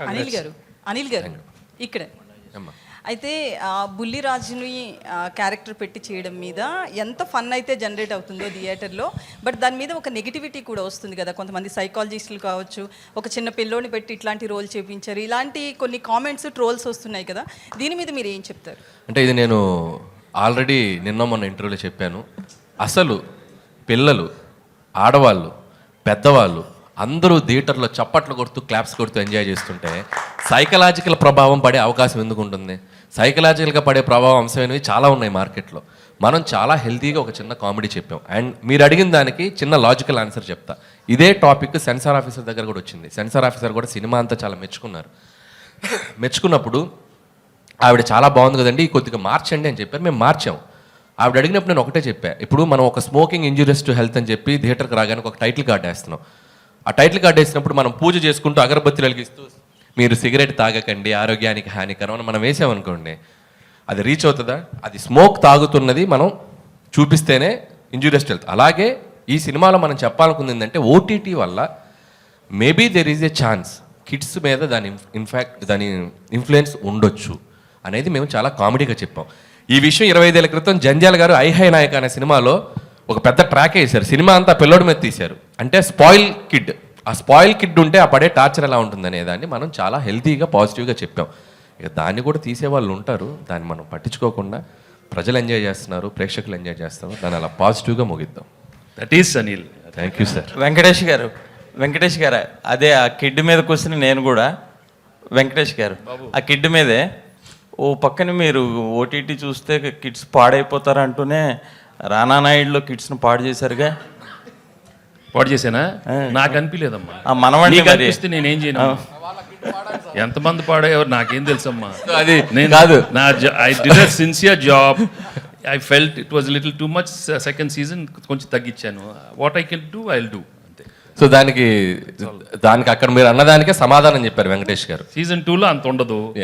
అనిల్ గారు. అనిల్ గారు. ఇక్కడే. అయితే ఆ, బుల్లిరాజుని ఆ, క్యారెక్టర్ పెట్టి చేయడం మీద ఎంత ఫన్ అయితే జనరేట్ అవుతుందో థియేటర్లో బట్ దాని మీద ఒక నెగిటివిటీ కూడా వస్తుంది కదా. కొంతమంది సైకాలజిస్టులు కావచ్చు ఒక చిన్న పిల్లోని పెట్టి ఇట్లాంటి రోల్ చేపించారు. ఇలాంటి కొన్ని కామెంట్స్ ట్రోల్స్ వస్తున్నాయి కదా. దీని మీద మీరు ఏం చెప్తారు? అంటే ఇది నేను ఆల్రెడీ నిన్న మొన్న ఇంటర్వ్యూలో చెప్పాను. అసలు పిల్లలు ఆడవాళ్ళు పెద్దవాళ్ళు అందరూ థియేటర్లో చప్పట్లు కొడుతూ క్లాప్స్ కొడుతూ ఎంజాయ్ చేస్తుంటే సైకలాజికల్ ప్రభావం పడే అవకాశం ఎందుకు ఉంటుంది? సైకలాజికల్గా పడే ప్రభావం అంశమైనవి చాలా ఉన్నాయి మార్కెట్లో. మనం చాలా హెల్తీగా ఒక చిన్న కామెడీ చెప్పాం. అండ్ మీరు అడిగిన దానికి చిన్న లాజికల్ ఆన్సర్ చెప్తా. ఇదే టాపిక్ సెన్సార్ ఆఫీసర్ దగ్గర కూడా వచ్చింది. సెన్సార్ ఆఫీసర్ కూడా సినిమా అంతా చాలా మెచ్చుకున్నారు. మెచ్చుకున్నప్పుడు ఆవిడ చాలా బాగుంది కదండి కొద్దిగా మార్చండి అని చెప్పారు. మేము మార్చాం. ఆవిడ అడిగినప్పుడు నేను ఒకటే చెప్పాను ఇప్పుడు మనం ఒక స్మోకింగ్ ఇంజురీస్ టు హెల్త్ అని చెప్పి థియేటర్కి రాగానే ఒక టైటిల్ కార్డ్ వేస్తున్నాం. ఆ టైటిల్ కార్డ్ వేసినప్పుడు మనం పూజ చేసుకుంటూ అగరబత్తులు వెలిగిస్తూ మీరు సిగరెట్ తాగకండి ఆరోగ్యానికి హానికరం అని మనం వేసామనుకోండి అది రీచ్ అవుతుందా? అది స్మోక్ తాగుతున్నది మనం చూపిస్తేనే ఇంజూరియస్ హెల్త్ అలాగే ఈ సినిమాలో మనం చెప్పాలనుకుంది ఏంటంటే ఓటీటీ వల్ల maybe there is a chance kids మీద దాని ఇన్ఫాక్ట్ దాని ఇన్ఫ్లుయెన్స్ ఉండొచ్చు అనేది మేము చాలా కామెడీగా చెప్పాం. ఈ విషయం ఇరవై ఐదేళ్ళ క్రితం జంజాల్ గారు ఐహై నాయక్ అనే సినిమాలో ఒక పెద్ద ట్రాక్ వేశారు. సినిమా అంతా పిల్లోడి మీద తీశారు. అంటే స్పాయిల్ కిడ్ ఆ స్పాయిల్ కిడ్ ఉంటే ఆ పడే టార్చర్ ఎలా ఉంటుంది అనే దాన్ని మనం చాలా హెల్తీగా పాజిటివ్గా చెప్పాం. ఇక దాన్ని కూడా తీసే వాళ్ళు ఉంటారు. దాన్ని మనం పట్టించుకోకుండా ప్రజలు ఎంజాయ్ చేస్తున్నారు ప్రేక్షకులు ఎంజాయ్ చేస్తున్నారు. దాన్ని అలా పాజిటివ్గా ముగిద్దాం. That is Anil thank you sir Venkatesh garu Venkatesh garu అదే ఆ కిడ్ మీద కూర్చుని నేను కూడా వెంకటేష్ గారు ఆ కిడ్ మీదే ఓ పక్కన మీరు ఓటీటీ చూస్తే కిడ్స్ పాడైపోతారు అంటూనే రానా నాయుడులో కిడ్స్ను పాడు చేశారుగా? పాడు చేశానా? నాకు అనిపించలేదమ్మా. మరి. అనిపిస్తే నేనేం చేయను? ఎంతమంది పాడేవారు నాకేం తెలుసమ్మా. అది నేను కాదు. నా I did sincere job I felt it was little too much second season కొంచెం తగ్గించాను. What I can do I do అంతే. సో దానికి దానికి అక్కడ మీరు అన్నదానికే సమాధానం చెప్పారు వెంకటేష్ గారు. సీజన్ టూలో అంత ఉండదు.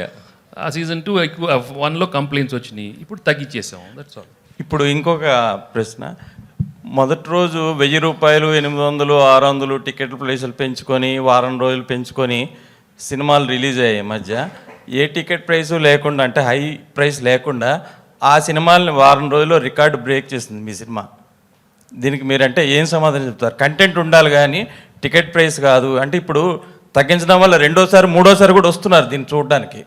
ఆ సీజన్ టూ ఎక్కువ వన్లో కంప్లైంట్స్ వచ్చినాయి. ఇప్పుడు తగ్గించేసాం దట్స్ ఆల్ ఇప్పుడు ఇంకొక ప్రశ్న. మొదటి రోజు వెయ్యి రూపాయలు ఎనిమిది వందలు ఆరు వందలు టికెట్ ప్రైసులు పెంచుకొని వారం రోజులు పెంచుకొని సినిమాలు రిలీజ్ అయ్యాయి ఈ మధ్య. ఏ టికెట్ ప్రైస్ లేకుండా అంటే హై ప్రైస్ లేకుండా ఆ సినిమాల్ని వారం రోజుల్లో రికార్డు బ్రేక్ చేసింది మీ సినిమా. దీనికి మీరంటే ఏం సమాధానం చెప్తారు? కంటెంట్ ఉండాలి కానీ టికెట్ ప్రైస్ కాదు. అంటే ఇప్పుడు తగ్గించడం వల్ల రెండోసారి మూడోసారి కూడా వస్తున్నారు దీన్ని చూడడానికి.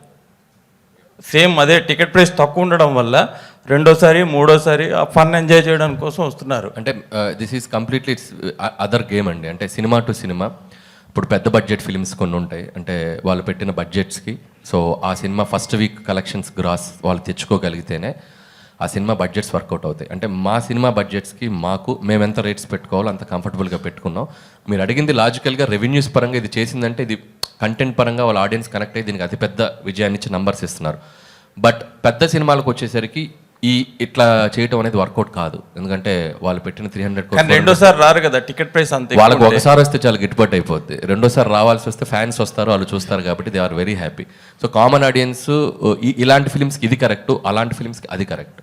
సేమ్ అదే టికెట్ ప్రైస్ తక్కువ ఉండడం వల్ల రెండోసారి మూడోసారి ఆ ఫన్ ఎంజాయ్ చేయడానికి కోసం వస్తున్నారు. అంటే this is completely it's other game అండి. అంటే సినిమా టు సినిమా. ఇప్పుడు పెద్ద బడ్జెట్ ఫిల్మ్స్ కొన్ని ఉంటాయి. అంటే వాళ్ళు పెట్టిన బడ్జెట్స్కి సో ఆ cinema first week collections gross వాళ్ళు తెచ్చుకోగలిగితేనే ఆ సినిమా బడ్జెట్స్ వర్కౌట్ అవుతాయి. అంటే మా సినిమా బడ్జెట్స్కి మాకు మేము ఎంత రేట్స్ పెట్టుకోవాలో అంత కంఫర్టబుల్గా పెట్టుకున్నాం. మీరు అడిగింది లాజికల్గా రెవెన్యూస్ పరంగా ఇది చేసిందంటే ఇది కంటెంట్ పరంగా వాళ్ళ ఆడియన్స్ కనెక్ట్ అయ్యి దీనికి అతిపెద్ద విజయాన్ని ఇచ్చి నంబర్స్ ఇస్తున్నారు. బట్ పెద్ద సినిమాలకు వచ్చేసరికి ఈ ఇట్లా చేయటం అనేది వర్కౌట్ కాదు. ఎందుకంటే వాళ్ళు పెట్టిన త్రీ హండ్రెడ్ రెండోసారి రారు కదా టికెట్ ప్రైస్ అంతే వాళ్ళకి ఒకసారి వస్తే చాలా గిట్టుబాటు అయిపోద్ది. రెండోసారి రావాల్సి వస్తే ఫ్యాన్స్ వస్తారు వాళ్ళు చూస్తారు కాబట్టి they are very happy so common audience ఇలాంటి ఫిల్మ్స్కి ఇది కరెక్ట్ అలాంటి ఫిల్మ్స్కి అది కరెక్ట్